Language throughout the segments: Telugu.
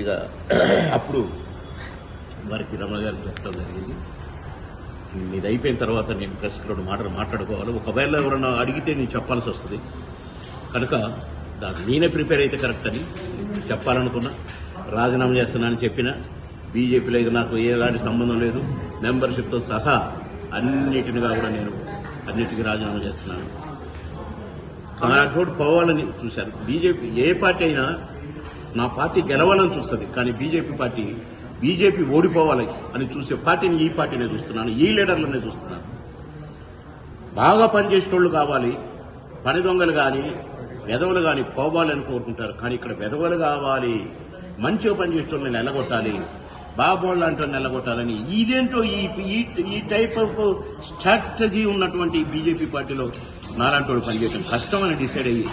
ఇక అప్పుడు వారికి రమణ గారికి చెప్పడం జరిగింది. ఇది అయిపోయిన తర్వాత నేను ప్రెస్ రెండు మాటలు మాట్లాడుకోవాలి. ఒకవేళ ఎవరన్నా అడిగితే నేను చెప్పాల్సి వస్తుంది. కనుక దాన్ని నేనే ప్రిపేర్ అయితే కరెక్ట్ అని చెప్పాలనుకున్నా. రాజీనామా చేస్తున్నానని చెప్పిన. బీజేపీలో ఇక నాకు ఎలాంటి సంబంధం లేదు. మెంబర్షిప్తో సహా అన్నిటినిగా కూడా నేను అన్నిటికీ రాజీనామా చేస్తున్నాను. నాకు పోవాలని చూశారు బీజేపీ ఏ పార్టీ అయినా నా పార్టీ గెలవాలని చూస్తుంది కానీ బీజేపీ పార్టీ బీజేపీ ఓడిపోవాలి అని చూసే పార్టీని ఈ పార్టీనే చూస్తున్నాను ఈ లీడర్లనే చూస్తున్నాను. బాగా పనిచేసేటోళ్ళు కావాలి పని దొంగలు కానీ వెధవలు కానీ పోవాలని కోరుకుంటారు కానీ ఇక్కడ వెధవలు కావాలి మంచిగా పనిచేసేటోళ్ళని నిలగొట్టాలి బాబోళ్ళు లాంటి నిలగొట్టాలని ఇదేంటో ఈ ఈ- ఈ టైప్ ఆఫ్ స్ట్రాటజీ ఉన్నటువంటి బీజేపీ పార్టీలో నాలాంటి వాడు పనిచేయడం కష్టమని డిసైడ్ అయ్యి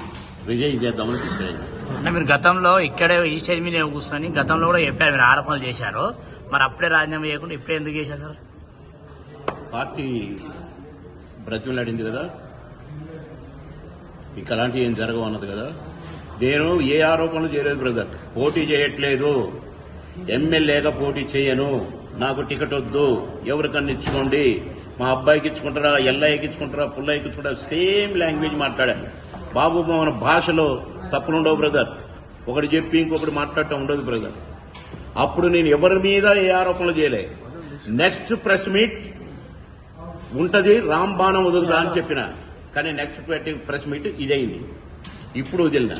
విజయ్ చేద్దామని డిసైడ్ అంటే మీరు గతంలో ఇక్కడే ఈ స్టేజ్ మీద కూర్చొని గతంలో కూడా చెప్పారు మీరు ఆరోపణలు చేశారు. మరి అప్పుడే రాజీనామా చేయకుండా ఇప్పుడే ఎందుకు చేశారు సార్? పార్టీ బ్రతిమలాడింది కదా. ఇంకా అలాంటివి ఏం జరగవు అన్నది కదా. నేను ఏ ఆరోపణలు చేయలేదు బ్రదర్ పోటీ చేయట్లేదు. ఎమ్మెల్యేగా పోటీ చేయను. నాకు టికెట్ వద్దు. ఎవరికన్నా ఇచ్చుకోండి. మా అబ్బాయికి ఇచ్చుకుంటారా ఎల్లయ్యకి ఇచ్చుకుంటారా పుల్లయ్యకి ఇచ్చుకుంటారా సేమ్ లాంగ్వేజ్ మాట్లాడాను. బాబు మన భాషలో తప్పులుండవు బ్రదర్ ఒకటి చెప్పి ఇంకొకటి మాట్లాడటం ఉండదు బ్రదర్ అప్పుడు నేను ఎవరి మీద ఏ ఆరోపణలు చేయలే. నెక్స్ట్ ప్రెస్ మీట్ ఉంటది రామ్ బాణం వదులుదా అని చెప్పిన. కానీ నెక్స్ట్ ప్రెస్ మీట్ ఇదైంది. ఇప్పుడు వదిలిన.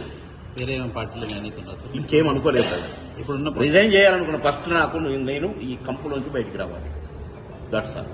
వేరే పార్టీలో ఇంకేం అనుకోలేదు కదా ఇప్పుడున్న రిజైన్ చేయాలనుకున్న ఫస్ట్ నాకు నేను ఈ కంపులోంచి బయటికి రావాలి. That's all